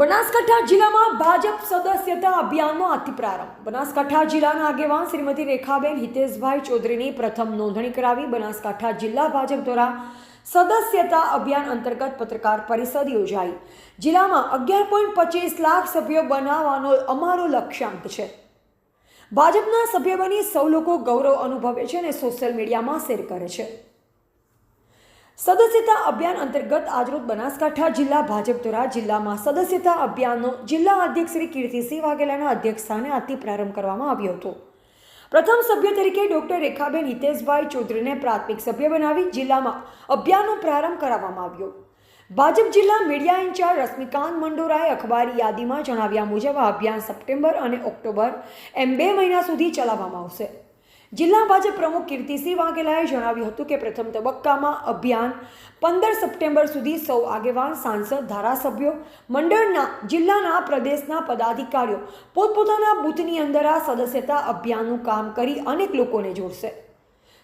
બનાસકાંઠા જિલ્લામાં ભાજપ સદસ્યતા અભિયાનનો આજથી પ્રારંભ બનાસકાંઠા જિલ્લાના આગેવાન શ્રીમતી રેખાબેન હિતેશભાઈ ચૌધરીની પ્રથમ નોંધણી કરાવી બનાસકાંઠા જિલ્લા ભાજપ દ્વારા સદસ્યતા અભિયાન અંતર્ગત પત્રકાર પરિષદ યોજાઈ. જિલ્લામાં અગિયાર પોઈન્ટ પચીસ લાખ સભ્યો બનાવવાનો અમારો લક્ષ્યાંક છે. ભાજપના સભ્ય બની સૌ લોકો ગૌરવ અનુભવે છે અને સોશિયલ મીડિયામાં શેર કરે છે. સદસ્યતા અભિયાન અંતર્ગત આજરોજ બનાસકાંઠા જિલ્લા ભાજપ દ્વારા જિલ્લામાં સદસ્યતા અભિયાનનો જિલ્લા અધ્યક્ષ શ્રી કીર્તિસિંહ વાઘેલાના અધ્યક્ષસ્થાને આજથી પ્રારંભ કરવામાં આવ્યો હતો. પ્રથમ સભ્ય તરીકે ડોક્ટર રેખાબેન હિતેશભાઈ ચૌધરીને પ્રાથમિક સભ્ય બનાવી જિલ્લામાં અભિયાનનો પ્રારંભ કરાવવામાં આવ્યો. ભાજપ જિલ્લા મીડિયા ઇન્ચાર્જ રશ્મિકાંત મંડોરાએ અખબારી યાદીમાં જણાવ્યા મુજબ આ અભિયાન સપ્ટેમ્બર અને ઓક્ટોબર એમ બે મહિના સુધી ચલાવવામાં આવશે. જિલ્લા ભાજપ પ્રમુખ કીર્તિસિંહ વાઘેલાએ જણાવ્યું હતું કે પ્રથમ તબક્કામાં અભિયાન પંદર સપ્ટેમ્બર સુધી સૌ આગેવાન, સાંસદ, ધારાસભ્યો, મંડળના, જિલ્લાના, પ્રદેશના પદાધિકારીઓ પોતપોતાના બૂથની અંદર આ સદસ્યતા અભિયાનનું કામ કરી અનેક લોકોને જોડશે.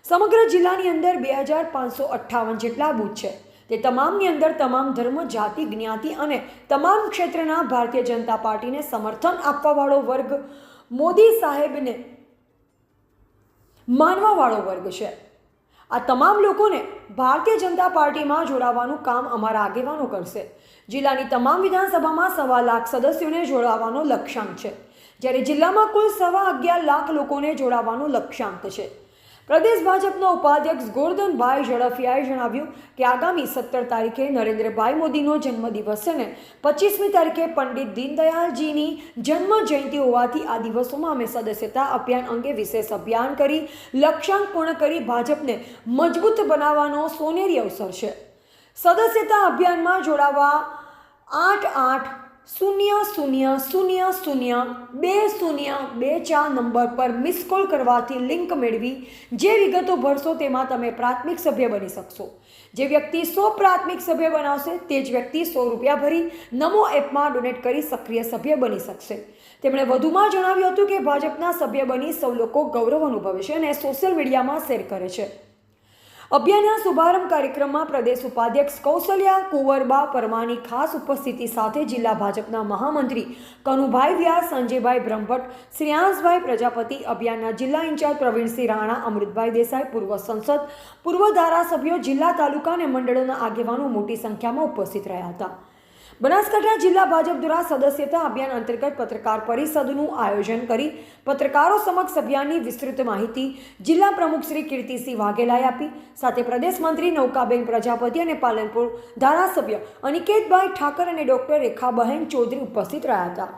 સમગ્ર જિલ્લાની અંદર બે હજાર પાંચસો અઠ્ઠાવન જેટલા બૂથ છે. તે તમામની અંદર તમામ ધર્મ, જાતિ, જ્ઞાતિ અને તમામ ક્ષેત્રના ભારતીય જનતા પાર્ટીને સમર્થન આપવાવાળો વર્ગ મોદી સાહેબને માનવાવાળો વર્ગ છે. આ તમામ લોકોને ભારતીય જનતા પાર્ટીમાં જોડાવાનું કામ અમારા આગેવાનો કરશે. જિલ્લાની તમામ વિધાનસભામાં સવા લાખ સદસ્યોને જોડાવાનો લક્ષ્યાંક છે. જ્યારે જિલ્લામાં કુલ સવા અગિયાર લાખ લોકોને જોડાવાનો લક્ષ્યાંક છે. પ્રદેશ ભાજપના ઉપાધ્યક્ષ ગોરધનભાઈ ઝડફિયાએ જણાવ્યું કે આગામી સત્તર તારીખે નરેન્દ્રભાઈ મોદીનો જન્મદિવસ છે ને પચીસમી તારીખે પંડિત દીનદયાળજીની જન્મ જયંતિ હોવાથી આ દિવસોમાં અમે સદસ્યતા અભિયાન અંગે વિશેષ અભિયાન કરી, લક્ષ્યાંક પૂર્ણ કરી ભાજપને મજબૂત બનાવવાનો સોનેરી અવસર છે. સદસ્યતા અભિયાનમાં જોડાવા આઠ આઠ શૂન્ય શૂન્ય શૂન્ય શૂન્ય બે શૂન્ય બે ચાર નંબર પર મિસ કોલ કરવાથી લિંક મેળવી. જે વિગતો ભરશો તેમાં તમે પ્રાથમિક સભ્ય બની શકશો. જે વ્યક્તિ સો પ્રાથમિક સભ્ય બનાવશે તે જ વ્યક્તિ સો રૂપિયા ભરી નમો એપમાં ડોનેટ કરી સક્રિય સભ્ય બની શકશે. તેમણે વધુમાં જણાવ્યું હતું કે ભાજપના સભ્ય બની સૌ લોકો ગૌરવ અનુભવે છે અને સોશિયલ મીડિયામાં શેર કરે છે. અભિયાનના શુભારંભ કાર્યક્રમમાં પ્રદેશ ઉપાધ્યક્ષ કૌશલ્યા કુંવરબા પરમાની ખાસ ઉપસ્થિતિ સાથે જિલ્લા ભાજપના મહામંત્રી કનુભાઈ વ્યાસ, સંજયભાઈ બ્રહ્મભટ્ટ શ્રેયાંશભાઈ પ્રજાપતિ, અભિયાનના જિલ્લા ઇન્ચાર્જ પ્રવીણસિંહ રાણા, અમૃતભાઈ દેસાઈ, પૂર્વ સંસદ, પૂર્વ ધારાસભ્યો, જિલ્લા તાલુકા અને મંડળોના આગેવાનો મોટી સંખ્યામાં ઉપસ્થિત રહ્યા હતા. બનાસકાંઠા જિલ્લા ભાજપ દ્વારા સદસ્યતા અભિયાન અંતર્ગત પત્રકાર પરિષદનું આયોજન કરી પત્રકારો સમક્ષ અભિયાનની વિસ્તૃત માહિતી જિલ્લા પ્રમુખ શ્રી કીર્તિસિંહ વાઘેલાએ આપી. સાથે પ્રદેશ મંત્રી નૌકાબેન પ્રજાપતિ અને પાલનપુર ધારાસભ્ય અનિકેતભાઈ ઠાકર અને ડોક્ટર રેખાબહેન ચૌધરી ઉપસ્થિત રહ્યા હતા.